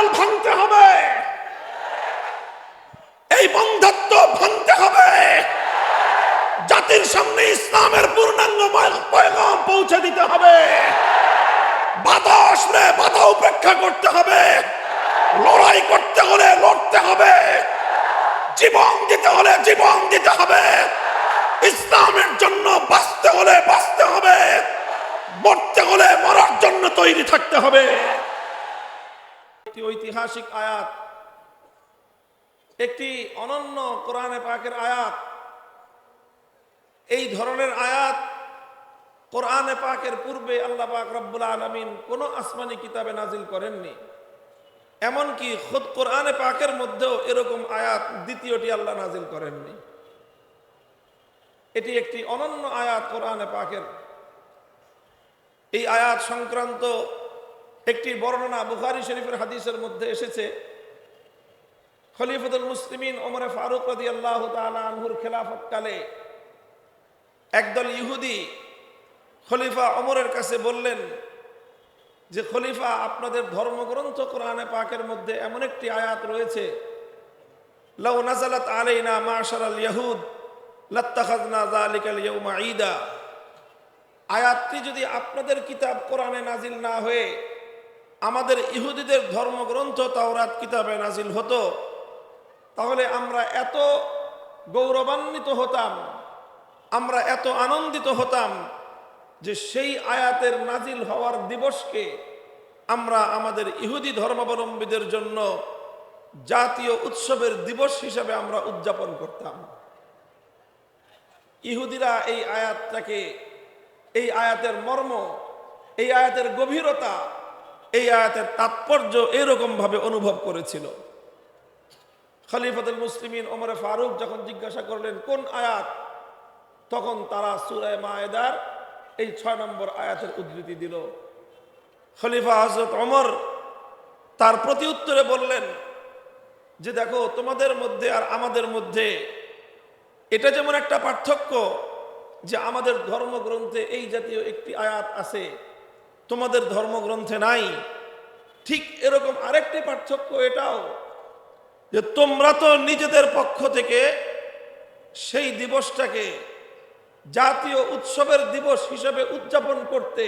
দেওয়াল ভাঙতে হবে। এই বন্ধত্ব ভাঙতে হবে। জাতির সামনে ইসলামের পূর্ণাঙ্গ পয়গাম পৌঁছে দিতে হবে। বাধা আসলে বাধা উপেক্ষা করতে হবে। লড়াই করতে হলে লড়তে হবে। জীবন দিতে হলে জীবন দিতে হবে। ইসলামের জন্য বাঁচতে হলে বাঁচতে হবে। মরতে হলে মরার জন্য তৈরি থাকতে হবে। ঐতিহাসিক আয়াত। একটি অনন্য কোরআনে পাকের আয়াত। এই ধরনের আয়াত কোরআনে পাকের পূর্বে আল্লাহ পাক রব্বুল আলমিন কোনো আসমানি কিতাবে নাজিল করেননি। এমনকি খুদ কোরআনে পাকের মধ্যেও এরকম আয়াত দ্বিতীয়টি আল্লাহ নাজিল করেননি। এটি একটি অনন্য আয়াত কোরআনে পাকের। এই আয়াত সংক্রান্ত একটি বর্ণনা বুখারি শরীফের হাদিসের মধ্যে এসেছে। খলিফুল মুসলিমিন ওমরে ফারুক রদি আল্লাহ আনহুর খেলাফতকালে একদল ইহুদি খলিফা ওমরের কাছে বললেন যে, খলিফা, আপনাদের ধর্মগ্রন্থ কোরআনে পাকের মধ্যে এমন একটি আয়াত রয়েছে আয়াতটি যদি আপনাদের কিতাব কোরআনে নাজিল না হয়ে আমাদের ইহুদিদের ধর্মগ্রন্থ, তাওরাত কিতাবে নাজিল হতো। তাহলে আমরা এত গৌরবান্বিত হতাম, আমরা এত আনন্দিত হতাম যে সেই আয়াতের নাজিল হওয়ার দিবসকে আমরা আমাদের ইহুদি ধর্মাবলম্বীদের জন্য জাতীয় উৎসবের দিবস হিসাবে আমরা উদযাপন করতাম। ইহুদিরা এই আয়াতটাকে, এই আয়াতের মর্ম, এই আয়াতের গভীরতা এই আয়াতের তাৎপর্য এরকম ভাবে অনুভব করেছিল। খলিফাতুল মুসলিমিন ওমরে ফারুক যখন জিজ্ঞাসা করলেন, কোন আয়াত? তখন তারা সুরায় মায়েদার এই ছয় নম্বর আয়াতের উদ্ধৃতি দিল। খলিফা হজরত অমর তার প্রতি উত্তরে বললেন যে, দেখো, তোমাদের মধ্যে আর আমাদের মধ্যে এটা যেমন একটা পার্থক্য যে আমাদের ধর্মগ্রন্থে এই জাতীয় একটি আয়াত আছে তোমাদের ধর্মগ্রন্থে নাই। ঠিক এরকম আরেকটি পার্থক্য এটাও, যে তোমরা তো নিজেদের পক্ষ থেকে সেই দিবসটাকে জাতীয় উৎসবের দিবস হিসেবে উদযাপন করতে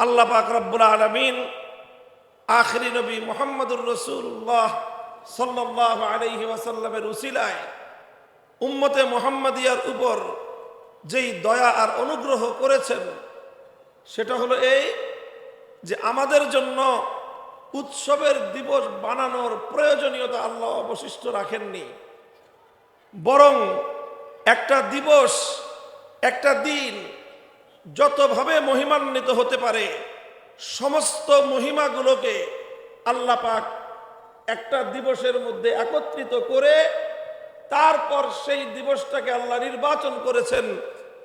আল্লাহ পাক আলমিন আখরি নবী মোহাম্মদুর রসুল্লাহ সাল্লাহ আলহি ওয়াসাল্লামের উসিলায় উম্মতে মোহাম্মদিয়ার উপর যেই দয়া আর অনুগ্রহ করেছেন সেটা হলো এই যে আমাদের জন্য উৎসবের দিবস বানানোর প্রয়োজনীয়তা আল্লাহ অবশিষ্ট রাখেননি। বরং একটা দিবস, একটা দিন যতভাবে মহিমান্বিত হতে পারে, সমস্ত মহিমাগুলোকে আল্লাহ পাক একটা দিবসের মধ্যে একত্রিত করে তারপর সেই দিবসটাকে আল্লাহ নির্বাচন করেছেন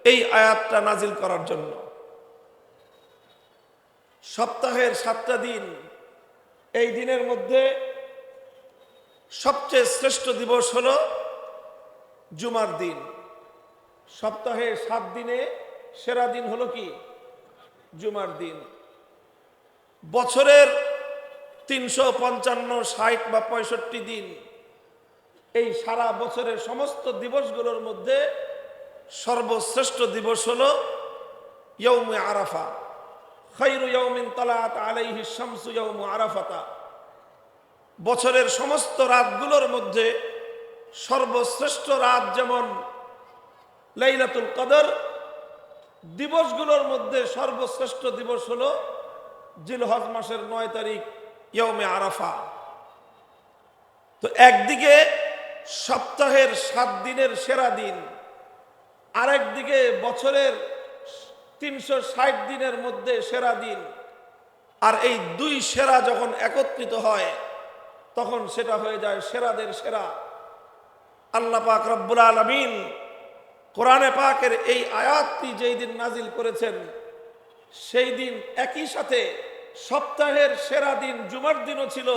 এই আয়াতটা নাজিল করার জন্য। সপ্তাহের সাতটা দিন। এই দিনের মধ্যে সবচেয়ে শ্রেষ্ঠ দিবস হল জুমার দিন। সপ্তাহে সাত দিনে সেরা দিন হলো কি? জুমার দিন। বছরের তিনশো পঞ্চান্ন, ষাট বা পঁয়ষট্টি দিন। এই সারা বছরের সমস্ত দিবসগুলোর মধ্যে সর্বশ্রেষ্ঠ দিবস হল ইয়ৌমে আরাফা। খৈরু তালাত আলাইহি শামসু আরাফাতা। বছরের সমস্ত রাতগুলোর মধ্যে সর্বশ্রেষ্ঠ রাত যেমন লাইলাতুল কদর, দিবসগুলোর মধ্যে সর্বশ্রেষ্ঠ দিবস হল জিলহজ মাসের নয় তারিখ ইয়মে আরাফা। তো একদিকে সপ্তাহের সাত দিনের সেরা দিন, আরেকদিকে বছরের তিনশো ষাট দিনের মধ্যে সেরা দিন। আর এই দুই সেরা যখন একত্রিত হয়, তখন সেটা হয়ে যায় সেরাদের সেরা। আল্লাহ পাক রব্বুল আলমিন কোরআনে পাকের এই আয়াতটি যেই দিন নাজিল করেছেন, সেই দিন একই সাথে সপ্তাহের সেরা দিন জুমার দিনও ছিল,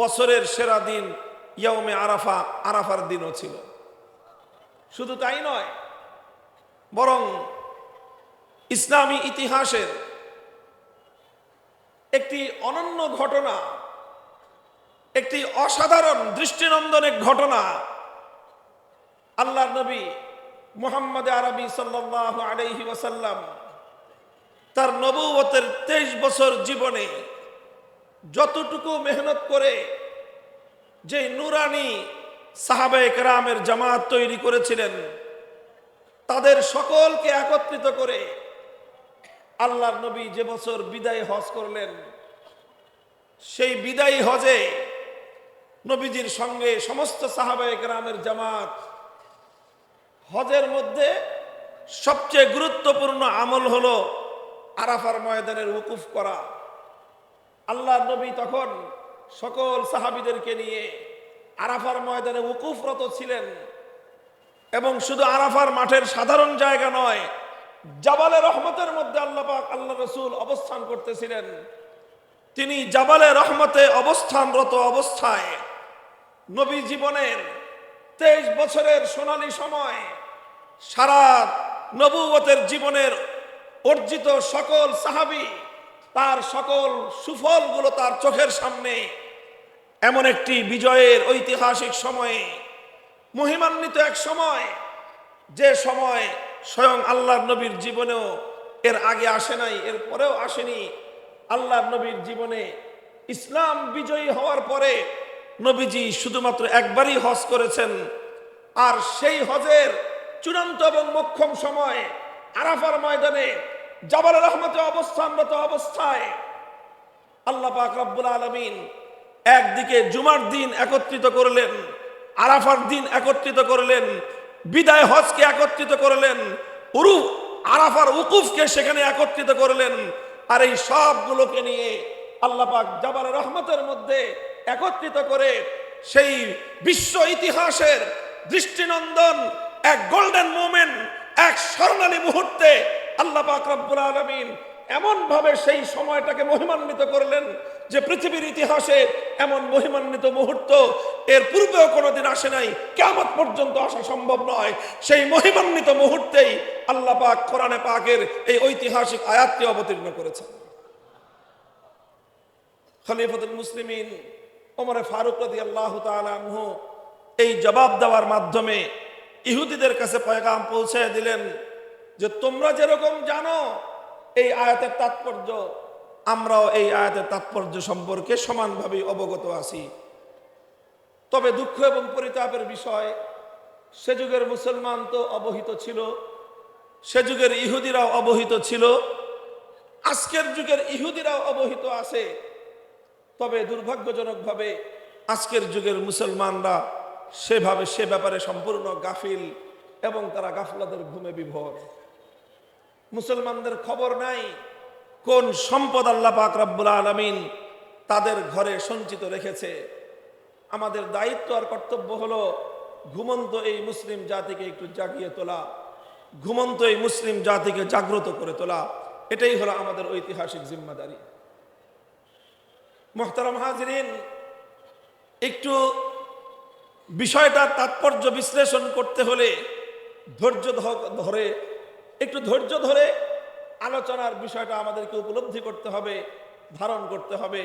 বছরের সেরা দিন ইয়মে আরাফা, আরাফার দিনও ছিল। শুধু তাই নয়, বরং ইসলামী ইতিহাসের একটি অনন্য ঘটনা, একটি অসাধারণ দৃষ্টিনন্দন এক ঘটনা আল্লাহ নবী মুহাম্মদ আরবি সাল্লাহ আলাইহি ওয়াসাল্লাম তার নবুয়তের তেইশ বছর জীবনে যতটুকু মেহনত করে যে নুরানি সাহাবে কেরামের জামাত তৈরি করেছিলেন, তাদের সকলকে একত্রিত করে আল্লাহর নবী যে বছর বিদায় হজ করলেন, সেই বিদায়ী হজে নবীজির সঙ্গে সমস্ত সাহাবায়ে কেরামের জামাত হজের মধ্যে সবচেয়ে গুরুত্বপূর্ণ আমল হলো আরাফার ময়দানের উকুফ করা। আল্লাহ নবী তখন সকল সাহাবিদেরকে নিয়ে আরাফার ময়দানে উকুফরত ছিলেন এবং শুধু আরাফার মাঠের সাধারণ জায়গা নয় জাবালে রহমতের মধ্যে আল্লাপাক আল্লাহ রসুল অবস্থান করতেছিলেন। তিনি জাবালে রহমতে অবস্থানরত অবস্থায় নবী জীবনের তেইশ বছরের সোনালী সময়, সারা নবুয়তের জীবনের অর্জিত সকল সাহাবি, তার সকল সুফলগুলো তার চোখের সামনে এমন একটি বিজয়ের ঐতিহাসিক সময়ে, মহিমান্বিত এক সময়, যে সময় স্বয়ং আল্লাহর নবীর জীবনেও এর আগে আসে নাই, এর পরেও আসেনি। আল্লাহর নবীর জীবনে ইসলাম বিজয়ী হওয়ার পরে নবীজি শুধুমাত্র একবারই হজ করেছেন। আর সেই হজের চূড়ান্ত এবং মক্ষম সময় আরাফার ময়দানে জাবাল রহমতে অবস্থানরত অবস্থায় আল্লাহ পাক রব্বুল আলমিন একদিকে জুমার দিন একত্রিত করলেন, আরাফার দিন একত্রিত করলেন বিদায় হজকে একত্রিত করলেন, উরু, আরাফার উকুফকে সেখানে একত্রিত করলেন, আর এই সবগুলোকে নিয়ে আল্লাহ পাক জাবাল রহমতের মধ্যে একত্রিত করে সেই বিশ্ব ইতিহাসের দৃষ্টিনন্দন, এক গোল্ডেন মোমেন্ট এক স্বর্ণালী মুহূর্তে আল্লাহ পাক রব্বুল আলমিন এমন ভাবে সেই সময়টাকে মহিমান্বিত করলেন যে পৃথিবীর ইতিহাসে এমন মহিমান্বিত মুহূর্ত এর পূর্বেও কোনোদিন আসে নাই কেমন পর্যন্ত আসা সম্ভব নয়। সেই মহিমান্বিত মুহূর্তেই আল্লাহ পাক কোরআনে পাকের এই ঐতিহাসিক আয়াতটি অবতীর্ণ করেছেন। খলিফতুল মুসলিমিন ওমরে ফারুক রাদি আল্লাহ তালহ এই জবাব দেওয়ার মাধ্যমে ইহুদিদের কাছে পয়গাম পৌঁছে দিলেন যে তোমরা যেরকম জানো এই আয়াতের তাৎপর্য, আমরাও এই আয়াতের তাৎপর্য সম্পর্কে সমানভাবে অবগত আছি। তবে দুঃখ এবং পরিতাপের বিষয়, সে যুগের মুসলমান তো অবহিত ছিল, সে যুগের ইহুদিরাও অবহিত ছিল, আজকের যুগের ইহুদিরাও অবহিত আছে। তবে দুর্ভাগ্যজনকভাবে আজকের যুগের মুসলমানরা সেভাবে সে ব্যাপারে সম্পূর্ণ গাফিল এবং তারা গাফলাদের ঘুমে বিভোর। মুসলমানদের খবর নাই। কোন সম্পদ আল্লাহ পাক রব্বুল আলমিন তাদের ঘরে সঞ্চিত রেখেছে? আমাদের দায়িত্ব আর কর্তব্য হলো ঘুমন্ত এই মুসলিম জাতিকে একটু জাগিয়ে তোলা, ঘুমন্ত এই মুসলিম জাতিকে জাগ্রত করে তোলা। এটাই হলো আমাদের ঐতিহাসিক জিম্মাদারি। মোহতারাম হাজরিন, একটু বিষয়টা তাৎপর্য বিশ্লেষণ করতে হলে ধৈর্য ধরে একটু ধৈর্য ধরে আলোচনার বিষয়টা আমাদেরকে উপলব্ধি করতে হবে, ধারণ করতে হবে।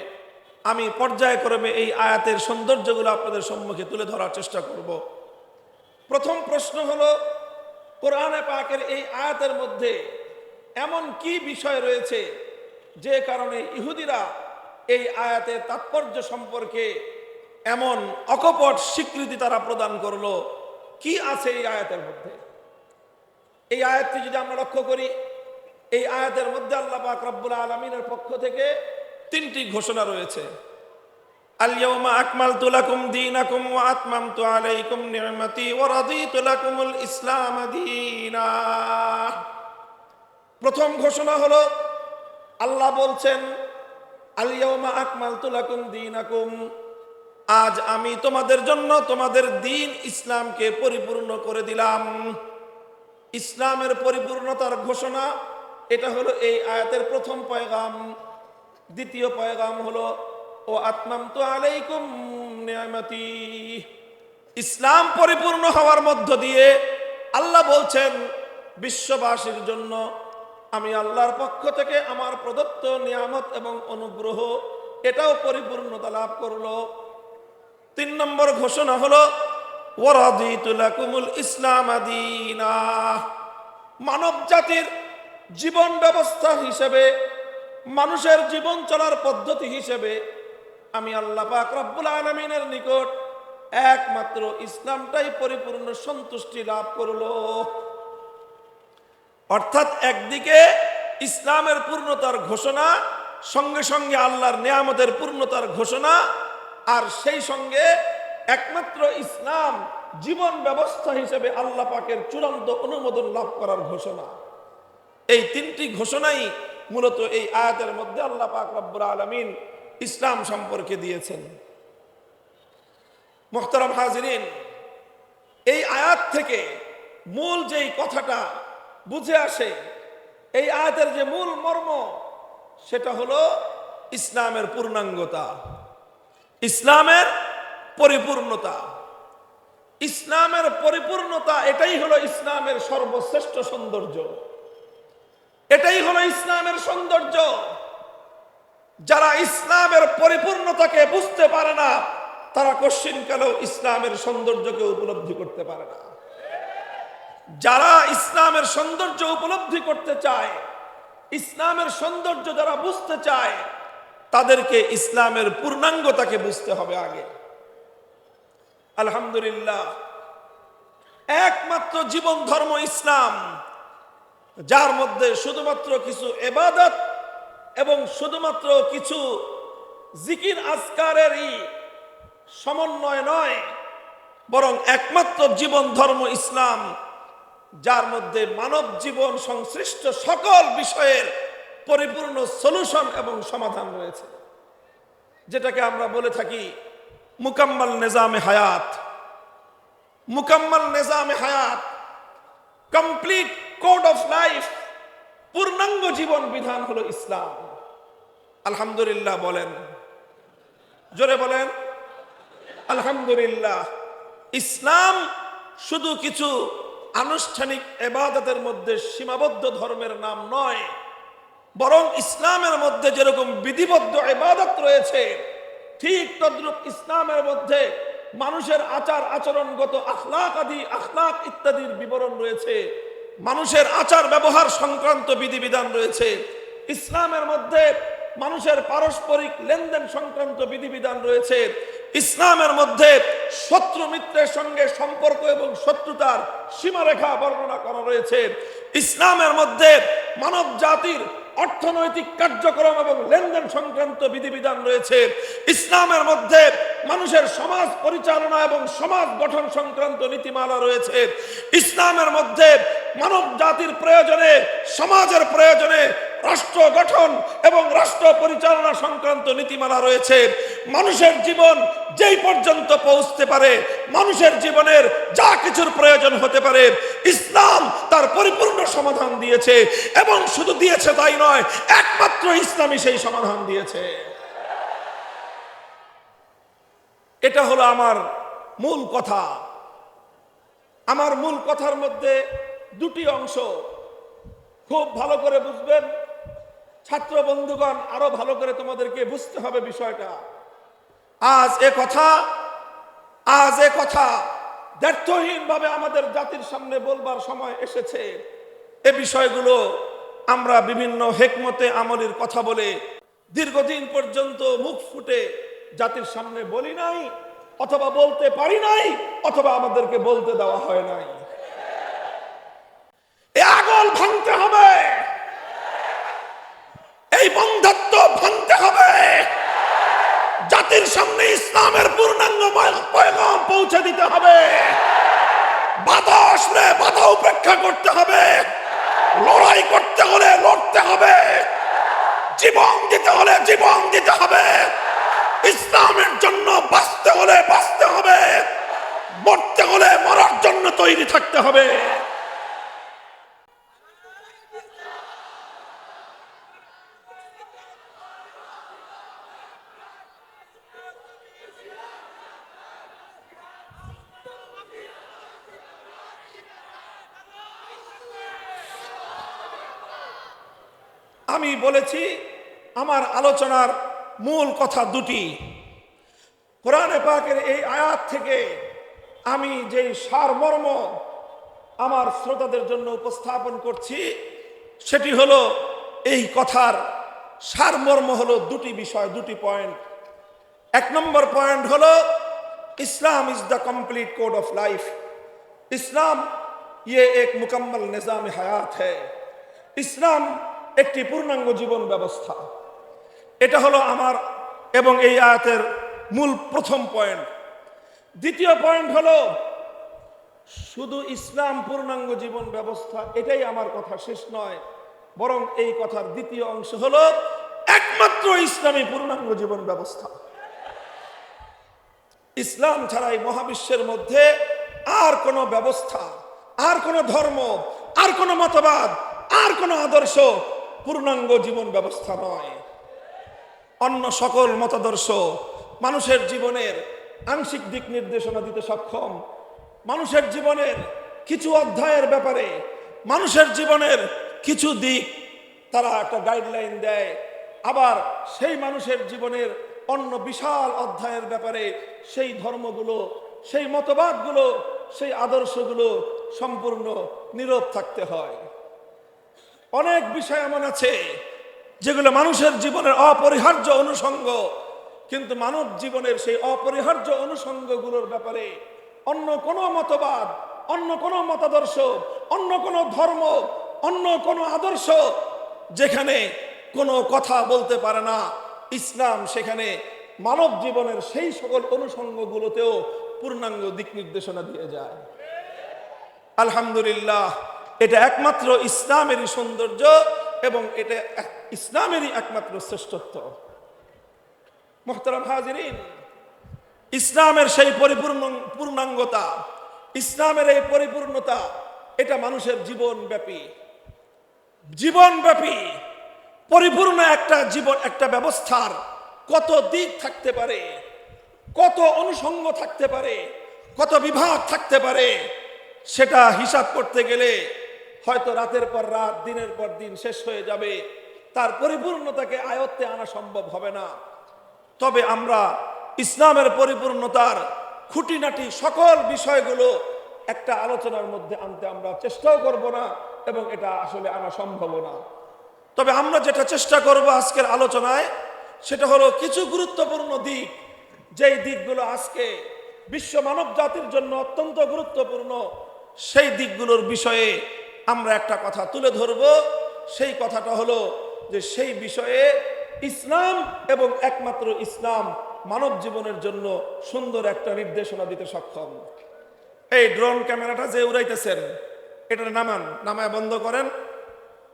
আমি পর্যায়ক্রমে এই আয়াতের সৌন্দর্যগুলো আপনাদের সম্মুখে তুলে ধরার চেষ্টা করব। প্রথম প্রশ্ন হলো, কোরআনে পাকের এই আয়াতের মধ্যে এমন কি বিষয় রয়েছে যে কারণে ইহুদিরা এই আয়াতের তাৎপর্য সম্পর্কে এমন অকপট স্বীকৃতি তারা প্রদান করল? কি আছে এই আয়াতের মধ্যে? এই আয়াতটি যদি আমরা লক্ষ্য করি, এই আয়াতের মধ্যে আল্লাহ পাক রব্বুল আলমিনের পক্ষ থেকে তিনটি ঘোষণা রয়েছে। আলিয়াউমা আকমালতু লাকুম দীনাকুম ওয়া আতমামতু আলাইকুম নি'মাতি ওয়া রাদিতু লাকুমুল ইসলাম দীনা। প্রথম ঘোষণা হলো, আল্লাহ বলছেন আলিয়াউমা আকমালতু লাকুম দীনাকুম, আজ আমি তোমাদের জন্য তোমাদের দিন ইসলামকে পরিপূর্ণ করে দিলাম। ইসলামের পরিপূর্ণতার ঘোষণা, এটা হলো এই আয়াতের প্রথম পয়গাম। দ্বিতীয় পয়গাম হলো, ও আত্মাম তো আলাইকুম নিয়ামতি। ইসলাম পরিপূর্ণ হওয়ার মধ্য দিয়ে আল্লাহ বলছেন, বিশ্ববাসীর জন্য আমি আল্লাহর পক্ষ থেকে আমার প্রদত্ত নিয়ামত এবং অনুগ্রহ, এটাও পরিপূর্ণতা লাভ করল। তিন নম্বর ঘোষণা হলো মানব জাতির জীবন ব্যবস্থা হিসেবে, মানুষের জীবন চলার পদ্ধতি হিসেবে আমি আল্লাহ পাক রব্বুল আলমিনের নিকট একমাত্র ইসলামটাই পরিপূর্ণ সন্তুষ্টি লাভ করল। অর্থাৎ একদিকে ইসলামের পূর্ণতার ঘোষণা, সঙ্গে সঙ্গে আল্লাহর নিয়ামতের পূর্ণতার ঘোষণা, আর সেই সঙ্গে একমাত্র ইসলাম জীবন ব্যবস্থা হিসেবে আল্লাহ পাকের চূড়ান্ত অনুমোদন লাভ করার ঘোষণা। এই তিনটি ঘোষণাই মূলত এই আয়াতের মধ্যে আল্লাহ পাক রব্বুর আলমিন ইসলাম সম্পর্কে দিয়েছেন। মোহতারাম হাজরিন, এই আয়াত থেকে মূল যেই কথাটা বুঝে আসে, এই আয়াতের যে মূল মর্ম সেটা হলো ইসলামের পূর্ণাঙ্গতা। ইসলামের পরিপূর্ণতা। ইসলামের পরিপূর্ণতা, এটাই হলো ইসলামের সর্বশ্রেষ্ঠ সৌন্দর্য। এটাই হলো ইসলামের সৌন্দর্য। যারা ইসলামের পরিপূর্ণতাকে বুঝতে পারে না, তারা কশ্চিনকালেও ইসলামের সৌন্দর্যকে উপলব্ধি করতে পারে না। যারা ইসলামের সৌন্দর্য উপলব্ধি করতে চায়, ইসলামের সৌন্দর্য যারা বুঝতে চায়, তাদেরকে ইসলামের পূর্ণাঙ্গতাকে বুঝতে হবে আগে। আলহামদুলিল্লাহ। একমাত্র জীবন ধর্ম ইসলাম, যার মধ্যে শুধুমাত্র কিছু এবাদত এবং শুধুমাত্র কিছু জিকির আজকারেরই সমন্বয় নয়, বরং একমাত্র জীবন ধর্ম ইসলাম, যার মধ্যে মানব জীবন সংশ্লিষ্ট সকল বিষয়ের পরিপূর্ণ সলিউশন এবং সমাধান রয়েছে। যেটাকে আমরা বলে থাকি মুকাম্মাল নিজামে হায়াত। মুকাম্মাল নিজামে হায়াত। Complete code of life. পূর্ণাঙ্গ জীবন বিধান হলো ইসলাম। আলহামদুলিল্লাহ বলেন। জোরে বলেন। আলহামদুলিল্লাহ। ইসলাম শুধু কিছু আনুষ্ঠানিক এবাদতের মধ্যে সীমাবদ্ধ ধর্মের নাম নয়, বরং ইসলামের মধ্যে যেরকম বিধিবদ্ধ এবাদত রয়েছে ঠিক তদ্রুপ ইসলামের মধ্যে মানুষের আচার, আচরণগত আখলাক আদি, আখলাক ইত্যাদির বিবরণ রয়েছে। মানুষের আচার, ব্যবহার সংক্রান্ত বিধিবিধান রয়েছে। ইসলামের মধ্যে মানুষের পারস্পরিক লেনদেন সংক্রান্ত বিধিবিধান রয়েছে। ইসলামের মধ্যে শত্রু মিত্রের সঙ্গে সম্পর্ক এবং শত্রুতার সীমারেখা বর্ণনা করা রয়েছে। ইসলামের মধ্যে মানব জাতির অর্থনৈতিক কার্যক্রম এবং লেনদেন সংক্রান্ত বিধিবিধান রয়েছে। ইসলামের মধ্যে মানুষের সমাজ পরিচালনা এবং সমাজ গঠন সংক্রান্ত নীতিমালা রয়েছে। ইসলামের মধ্যে মানব জাতির প্রয়োজনে, সমাজের প্রয়োজনে রাষ্ট্র গঠন এবং রাষ্ট্র পরিচালনা সংক্রান্ত নীতিমালা রয়েছে। মানুষের জীবন যেই পর্যন্ত পৌঁছতে পারে, মানুষের জীবনের যা কিছুর প্রয়োজন হতে পারে, ইসলাম তার পরিপূর্ণ সমাধান দিয়েছে এবং শুধু দিয়েছে তাই নয়, একমাত্র ইসলামই সেই সমাধান দিয়েছে। এটা হলো আমার মূল কথা। আমার মূল কথার মধ্যে দুটি অংশ খুব ভালো করে বুঝবেন। ছাত্র বন্ধুগণ, আরও ভালো করে তোমাদেরকে বুঝতে হবে বিষয়টা। আজ এ কথা, আজ এ কথা ব্যর্থহীন ভাবে আমাদের জাতির সামনে বলবার সময় এসেছে। এ বিষয়গুলো আমরা বিভিন্ন হেকমতে, আমলের কথা বলে দীর্ঘদিন পর্যন্ত মুখ ফুটে জাতির সামনে বলি নাই, অথবা বলতে পারি নাই, অথবা আমাদেরকে বলতে দেওয়া হয় নাই। এ আগল ভাঙতে হবে। এই বন্ধত্ব ভাঙতে হবে। জাতির সামনে ইসলামের পূর্ণাঙ্গ পয়গাম পৌঁছে দিতে হবে। বাধা আসলে বাধা উপেক্ষা করতে হবে। লড়াই করতে হলে লড়তে হবে। জীবন দিতে হলে জীবন দিতে হবে। ইসলামের জন্য বাঁচতে হলে বাঁচতে হবে। মরতে হলে মরার জন্য তৈরি থাকতে হবে আমি বলেছি আমার আলোচনার মূল কথা দুটি কোরআনে পাকের এই আয়াত থেকে আমি যেই সারমর্ম আমার শ্রোতাদের জন্য উপস্থাপন করছি সেটি হলো এই কথার সারমর্ম হলো দুটি বিষয় দুটি পয়েন্ট এক নম্বর পয়েন্ট হলো Islam is the complete code of life Islam ये एक मुकम्मल निज़ाम हयात है ইসলাম একটি পূর্ণাঙ্গ জীবন ব্যবস্থা। এটা হলো আমার এবং এই আয়াতের মূল প্রথম পয়েন্ট। দ্বিতীয় পয়েন্ট হলো, শুধু ইসলাম পূর্ণাঙ্গ জীবন ব্যবস্থা, এটাই আমার কথা, শেষ নয়। বরং এই কথার দ্বিতীয় অংশ হলো, একমাত্র ইসলামী পূর্ণাঙ্গ জীবন ব্যবস্থা। ইসলাম ছাড়া এই মহাবিশ্বের মধ্যে আর কোনো ব্যবস্থা, আর কোনো ধর্ম, আর কোনো মতবাদ, আর কোনো আদর্শ পূর্ণাঙ্গ জীবন ব্যবস্থা নয়। অন্য সকল মতাদর্শ মানুষের জীবনের আংশিক দিক নির্দেশনা দিতে সক্ষম। মানুষের জীবনের কিছু অধ্যায়ের ব্যাপারে মানুষের জীবনের কিছু দিক তারা একটা গাইডলাইন দেয়। আবার সেই মানুষের জীবনের অন্য বিশাল অধ্যায়ের ব্যাপারে সেই ধর্মগুলো, সেই মতবাদগুলো, সেই আদর্শগুলো সম্পূর্ণ নীরব থাকতে হয়। অনেক বিষয় এমন আছে যেগুলো মানুষের জীবনের অপরিহার্য অনুষঙ্গ। কিন্তু মানব জীবনের সেই অপরিহার্য অনুষঙ্গগুলোর ব্যাপারে অন্য কোনো মতবাদ, অন্য কোনো মতাদর্শ, অন্য কোনো ধর্ম, অন্য কোনো আদর্শ যেখানে কোনো কথা বলতে পারে না। ইসলাম সেখানে মানব জীবনের সেই সকল অনুষঙ্গগুলোতেও পূর্ণাঙ্গ দিক নির্দেশনা দিয়ে যায়। আলহামদুলিল্লাহ এটা একমাত্র ইসলামেরই সৌন্দর্য এবং এটা ইসলামেরই একমাত্র শ্রেষ্ঠত্ব। মোহতারাম হাজিরিন, ইসলামের সেই পরিপূর্ণ পূর্ণাঙ্গতা, ইসলামের এই পরিপূর্ণতা, এটা মানুষের জীবনব্যাপী। জীবনব্যাপী, পরিপূর্ণ একটা জীবন, একটা ব্যবস্থার কত দিক থাকতে পারে, কত অনুষঙ্গ থাকতে পারে, কত বিভাগ থাকতে পারে, সেটা হিসাব করতে গেলে হয়তো রাতের পর রাত, দিনের পর দিন শেষ হয়ে যাবে। তার পরিপূর্ণতাকে আয়ত্তে আনা সম্ভব হবে না। তবে আমরা ইসলামের পরিপূর্ণতার খুঁটিনাটি সকল বিষয়গুলো একটা আলোচনার মধ্যে আনতে আমরা চেষ্টাও করব না এবং এটা আসলে আনা সম্ভব না। তবে আমরা যেটা চেষ্টা করব আজকের আলোচনায়, সেটা হলো কিছু গুরুত্বপূর্ণ দিক। যেই দিকগুলো আজকে বিশ্ব মানব জাতির জন্য অত্যন্ত গুরুত্বপূর্ণ, সেই দিকগুলোর বিষয়ে আমরা একটা কথা তুলে ধরব। সেই কথাটা হলো যে সেই বিষয়ে ইসলাম এবং একমাত্র ইসলাম মানব জীবনের জন্য সুন্দর একটা নির্দেশনা দিতে সক্ষম। এই ড্রোন ক্যামেরাটা যে উড়াইতেছেন এটা নামান, নামায় বন্ধ করেন।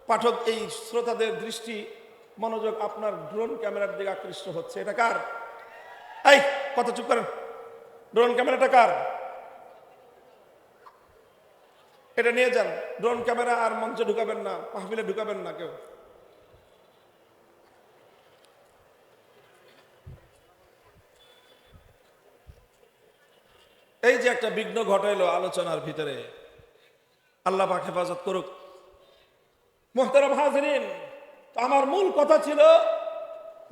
পাঠক, এই শ্রোতাদের দৃষ্টি, মনোযোগ আপনার ড্রোন ক্যামেরার দিকে আকৃষ্ট হচ্ছে। এটা কার? এই কত চুপ করেন। ড্রোন ক্যামেরাটা কার? এটা নিয়ে যান। ড্রোন ক্যামেরা আর মঞ্চে ঢুকাবেন না, মাহফিলে ঢুকাবেন না কেউ। এই যে একটা বিঘ্ন ঘটাইলো আলোচনার ভিতরে, আল্লাহ পাক হেফাজত করুক। মোহতারাম হাজরিন আমার মূল কথা ছিল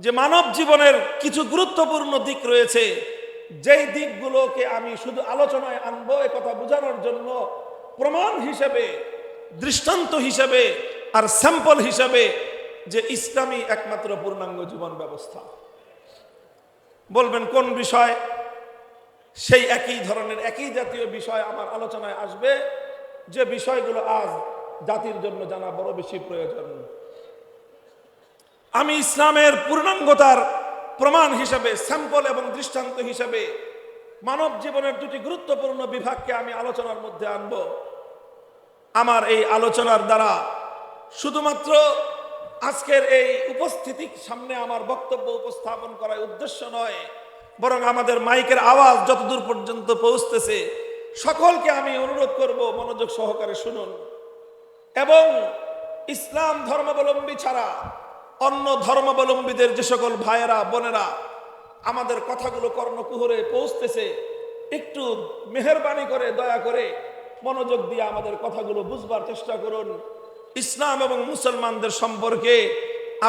যে মানব জীবনের কিছু গুরুত্বপূর্ণ দিক রয়েছে। যেই দিকগুলোকে আমি শুধু আলোচনায় আনব এ কথা বোঝানোর জন্য প্রমাণ হিসেবে, দৃষ্টান্ত হিসেবে আর স্যাম্পল হিসেবে যে ইসলামী একমাত্র পূর্ণাঙ্গ জীবন ব্যবস্থা। বলবেন, কোন বিষয়? সেই একই ধরনের, একই জাতীয় বিষয় আমার আলোচনায় আসবে, যে বিষয়গুলো আজ জাতির জন্য জানা বড় বেশি প্রয়োজন। আমি ইসলামের পূর্ণাঙ্গতার প্রমাণ হিসেবে, স্যাম্পল এবং দৃষ্টান্ত হিসেবে মানব জীবনের দুটি গুরুত্বপূর্ণ বিভাগকে আমি আলোচনার মধ্যে আনব। আমার এই আলোচনার দ্বারা শুধুমাত্র আজকের এই উপস্থিতির সামনে আমার বক্তব্য উপস্থাপন করার উদ্দেশ্য নয়, বরং আমাদের মাইকের আওয়াজ যতদূর পর্যন্ত পৌঁছতেছে, সকলকে আমি অনুরোধ করব মনোযোগ সহকারে শুনুন। এবং ইসলাম ধর্মাবলম্বী ছাড়া অন্য ধর্মাবলম্বীদের যে সকল ভাইয়েরা, বোনেরা আমাদের কথাগুলো কর্ণকুহরে পৌঁছতেছে। একটু মেহরবানি করে, দয়া করে মনোযোগ দিয়ে আমাদের কথাগুলো বুঝবার চেষ্টা করুন। ইসলাম এবং মুসলমানদের সম্পর্কে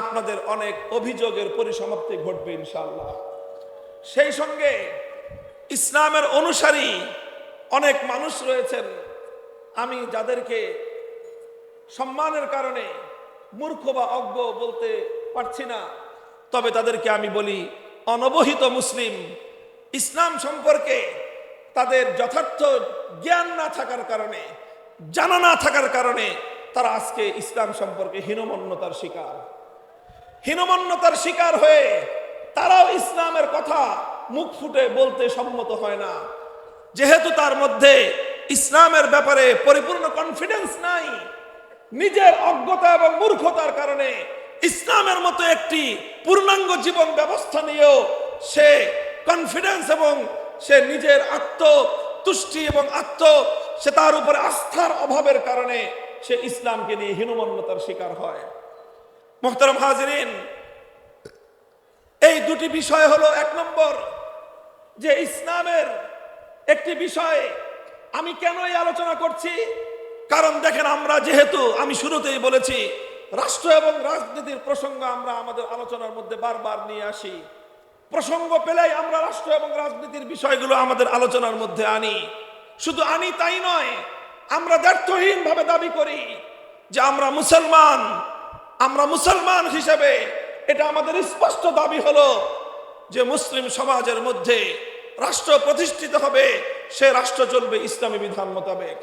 আপনাদের অনেক অভিযোগের পরিসমাপ্তি ঘটবে ইনশাল্লাহ সেই সঙ্গে ইসলামের অনুসারী অনেক মানুষ রয়েছেন। আমি যাদেরকে সম্মানের কারণে মূর্খ বা অজ্ঞ বলতে পারছি না, তবে তাদেরকে আমি বলি অনবহিত মুসলিম। ইসলাম সম্পর্কে তাদের যথার্থ জ্ঞান না থাকার কারণে, জানা না থাকার কারণে তারা আজকে ইসলাম সম্পর্কে হীনমন্যতার শিকার। হীনমন্যতার শিকার হয়ে তারাও ইসলামের কথা মুখ ফুটে বলতে সম্মত হয় না। যেহেতু তার মধ্যে ইসলামের ব্যাপারে পরিপূর্ণ কনফিডেন্স নাই, নিজের অজ্ঞতা এবং মূর্খতার কারণে ইসলামের মতো একটি পূর্ণাঙ্গ জীবন ব্যবস্থা নিয়েও সে কনফিডেন্স এবং সে নিজের আত্ম তুষ্টি এবং আত্ম, সে তার উপরে আস্থার অভাবের কারণে সে ইসলামকে নিয়ে হীনমন্যতার শিকার হয়। মোহতারাম হাজরিন, এই দুটি বিষয় হলো এক নম্বর যে ইসলামের একটি বিষয় আমি কেন এই আলোচনা করছি? কারণ দেখেন আমরা যেহেতু, আমি শুরুতেই বলেছি রাষ্ট্র এবং রাজনীতির প্রসঙ্গ আমরা আমাদের আলোচনার মধ্যে বারবার নিয়ে আসি। প্রসঙ্গ পেলেই আমরা রাষ্ট্র এবং রাজনীতির বিষয়গুলো আমাদের আলোচনার মধ্যে আনি। শুধু আনি তাই নয়, আমরা ভাবে দাবি করি যে আমরা মুসলমান। আমরা মুসলমান হিসেবে এটা আমাদের স্পষ্ট দাবি হলো যে মুসলিম সমাজের মধ্যে রাষ্ট্র প্রতিষ্ঠিত হবে, সে রাষ্ট্র চলবে ইসলামী বিধান মোতাবেক।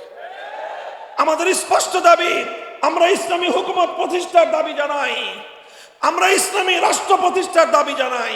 আমাদের স্পষ্ট দাবি আমরা ইসলামী হুকুমত প্রতিষ্ঠার দাবি জানাই। আমরা ইসলামী রাষ্ট্র প্রতিষ্ঠার দাবি জানাই।